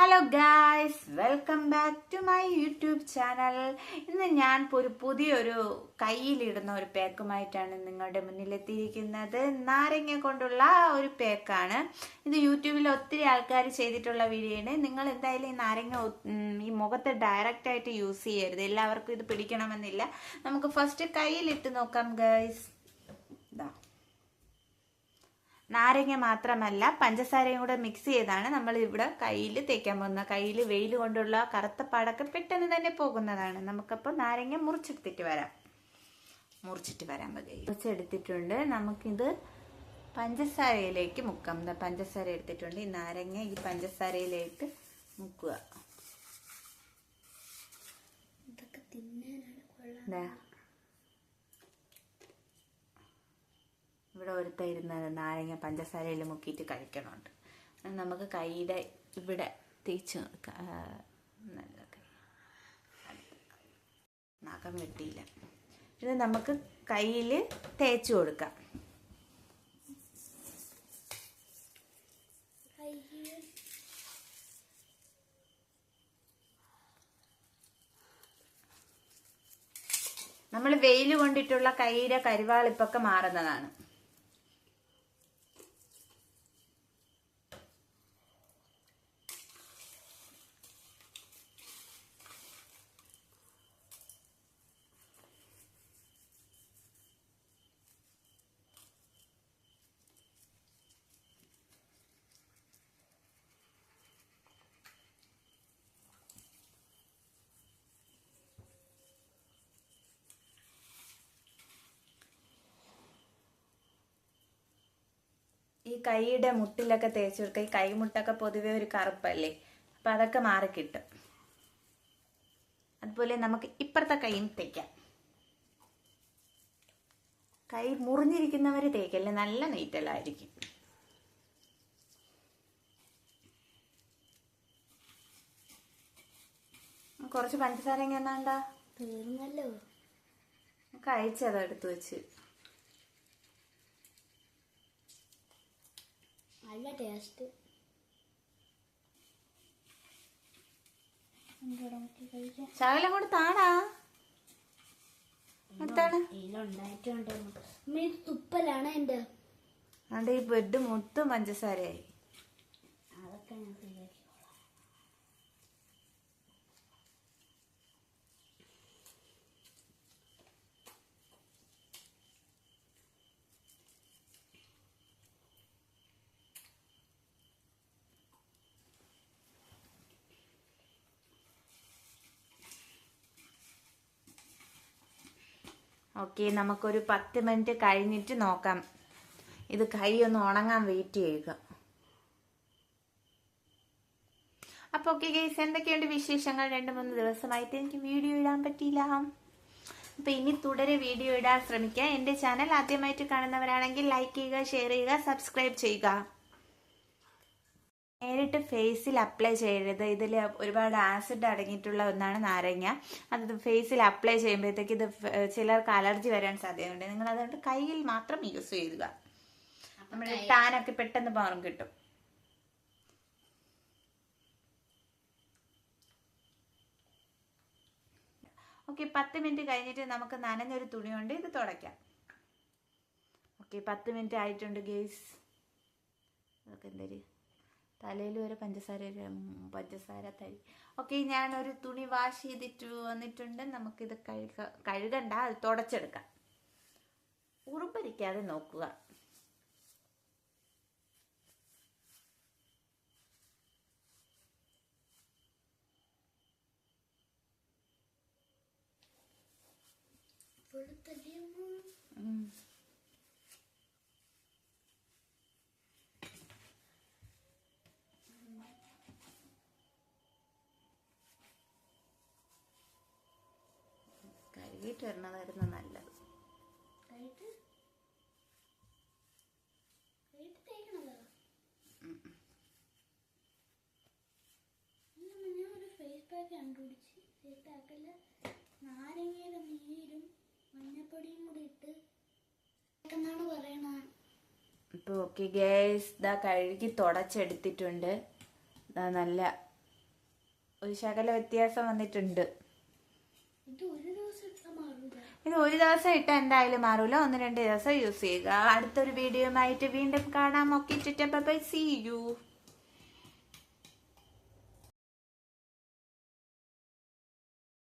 Hello guys welcome back to my YouTube channel ഇന്ന് ഞാൻ ഒരു പുതിയൊരു കയ്യിലിടുന്ന ഒരു പാക്കുമായിട്ടാണ് നിങ്ങളുടെ മുന്നിലെത്തിയിരിക്കുന്നത്. നാരങ്ങ കൊണ്ടുള്ള ഒരു പേക്കാണ്. ഇത് യൂട്യൂബിൽ ഒത്തിരി ആൾക്കാർ ചെയ്തിട്ടുള്ള വീഡിയോ ആണ്. നിങ്ങൾ എന്തായാലും ഈ നാരങ്ങ ഈ മുഖത്ത് ഡയറക്റ്റായിട്ട് യൂസ് ചെയ്യരുത്. എല്ലാവർക്കും ഇത് പിടിക്കണമെന്നില്ല. നമുക്ക് ഫസ്റ്റ് കയ്യിലിട്ട് നോക്കാം ഗായ്സ് നാരങ്ങ മാത്രമല്ല പഞ്ചസാരയും കൂടെ മിക്സ് ചെയ്താണ് നമ്മൾ ഇവിടെ കയ്യിൽ തേക്കാൻ പോകുന്നത്. കയ്യിൽ വെയിൽ കൊണ്ടുള്ള കറുത്ത പാടൊക്കെ പെട്ടെന്ന് തന്നെ പോകുന്നതാണ്. നമുക്കപ്പോൾ നാരങ്ങ മുറിച്ചെടുത്തിട്ട് വരാം. മുറിച്ചിട്ട് വരാൻ മതി. മുറിച്ചെടുത്തിട്ടുണ്ട്. നമുക്കിത് പഞ്ചസാരയിലേക്ക് മുക്കാം. പഞ്ചസാര എടുത്തിട്ടുണ്ട്. ഈ നാരങ്ങ ഈ പഞ്ചസാരയിലേക്ക് മുക്കുക. ഇതൊക്കെ തിന്നാനാണ് കൊള്ളാം. ഇരുന്നത് നാരങ്ങ പഞ്ചസാരയിൽ മുക്കിയിട്ട് കഴിക്കണമുണ്ട് നമുക്ക് കൈയുടെ ഇവിടെ തേച്ച് നല്ല. നഖം വെട്ടിയില്ല. ഇത് നമുക്ക് കയ്യിൽ തേച്ച് കൊടുക്കാം. നമ്മൾ വെയിൽ കൊണ്ടിട്ടുള്ള കൈയുടെ കരിവാളിപ്പൊക്കെ മാറുന്നതാണ്. ഈ കൈയുടെ മുട്ടിലൊക്കെ തേച്ച് കൊടുക്കുക ഈ കൈമുട്ടൊക്കെ പൊതുവെ ഒരു കറുപ്പല്ലേ? അപ്പം അതൊക്കെ മാറിക്കിട്ടും അതുപോലെ നമുക്ക് ഇപ്പുറത്തെ കൈയും തേക്കാം. കൈ മുറിഞ്ഞിരിക്കുന്നവർ തേക്കല്ലേ? നല്ല നെയ്റ്റലായിരിക്കും കുറച്ച് പഞ്ചസാര എങ്ങനെ തീർന്നല്ലോ കഴിച്ചത് എടുത്തു വെച്ച്. നല്ല ടേസ്റ്റ്. ശകലം കൂടെ താടാ തുപ്പലാണ് എന്റെ അതുകൊണ്ട് ഈ ബെഡ് മൊത്തം പഞ്ചസാരയായി. അതൊക്കെ ഞാൻ ഓക്കെ നമുക്കൊരു പത്ത് മിനിറ്റ് കഴിഞ്ഞിട്ട് നോക്കാം. ഇത് കൈ ഒന്ന് ഉണങ്ങാൻ വെയിറ്റ് ചെയ്യുക. അപ്പൊ ഓക്കെ ഗൈസ് എന്തൊക്കെയുണ്ട് വിശേഷങ്ങൾ? രണ്ട് മൂന്ന് ദിവസമായിട്ട് എനിക്ക് വീഡിയോ ഇടാൻ പറ്റിയില്ല. അപ്പൊ ഇനി തുടരെ വീഡിയോ ഇടാൻ ശ്രമിക്കുക എന്റെ ചാനൽ ആദ്യമായിട്ട് കാണുന്നവരാണെങ്കിൽ ലൈക്ക് ചെയ്യുക ഷെയർ ചെയ്യുക സബ്സ്ക്രൈബ് ചെയ്യുക. നേരിട്ട് ഫേസിൽ അപ്ലൈ ചെയ്യരുത്. ഇതിൽ ഒരുപാട് ആസിഡ് അടങ്ങിയിട്ടുള്ള ഒന്നാണ് നാരങ്ങ. അത് ഫേസിൽ അപ്ലൈ ചെയ്യുമ്പോഴത്തേക്ക് ഇത് ചിലർക്ക് അലർജി വരാൻ സാധ്യതയുണ്ട്. നിങ്ങൾ അതുകൊണ്ട് കയ്യിൽ മാത്രം യൂസ് ചെയ്യുക. നമ്മുടെ ടാനൊക്കെ പെട്ടെന്ന് മാറും കിട്ടും. ഓക്കെ പത്ത് മിനിറ്റ് കഴിഞ്ഞിട്ട് നമുക്ക് നനഞ്ഞൊരു തുണി കൊണ്ട് ഇത് തുടയ്ക്കാം. ഓക്കെ പത്ത് മിനിറ്റ് ആയിട്ടുണ്ട് ഗേസ് അതൊക്കെ എന്തര് തലയിൽ വരെ പഞ്ചസാര പഞ്ചസാര തരി ഓക്കെ ഞാനൊരു തുണി വാഷ് ചെയ്തിട്ട് വന്നിട്ടുണ്ട് നമുക്കിത് കഴുക കഴുകണ്ട അത് തുടച്ചെടുക്കാം ഉറുമ്പരിക്കാതെ നോക്കുക? ഉം. ഒരു ഫേസ് നല്ലത് കണ്ടുപിടിച്ച് ഫേസ് നാരങ്ങയുടെ നീരും മഞ്ഞപ്പൊടിയും കൂടി ഇട്ട് എന്നാണ് പറയണത് ഇപ്പോൾ ഓക്കെ ഗ്യാസ് ഇതാ കഴുകി തുടച്ചെടുത്തിട്ടുണ്ട്. നല്ല ഒരു ശകല വ്യത്യാസം വന്നിട്ടുണ്ട്. ഇത് ഒരു ഇത് ഒരു ദിവസം ഇട്ട് എന്തായാലും മാറൂല. ഒന്ന് രണ്ട് ദിവസം യൂസ് ചെയ്യുക. അടുത്തൊരു ആയിട്ട് വീണ്ടും കാണാം. Okay bye C U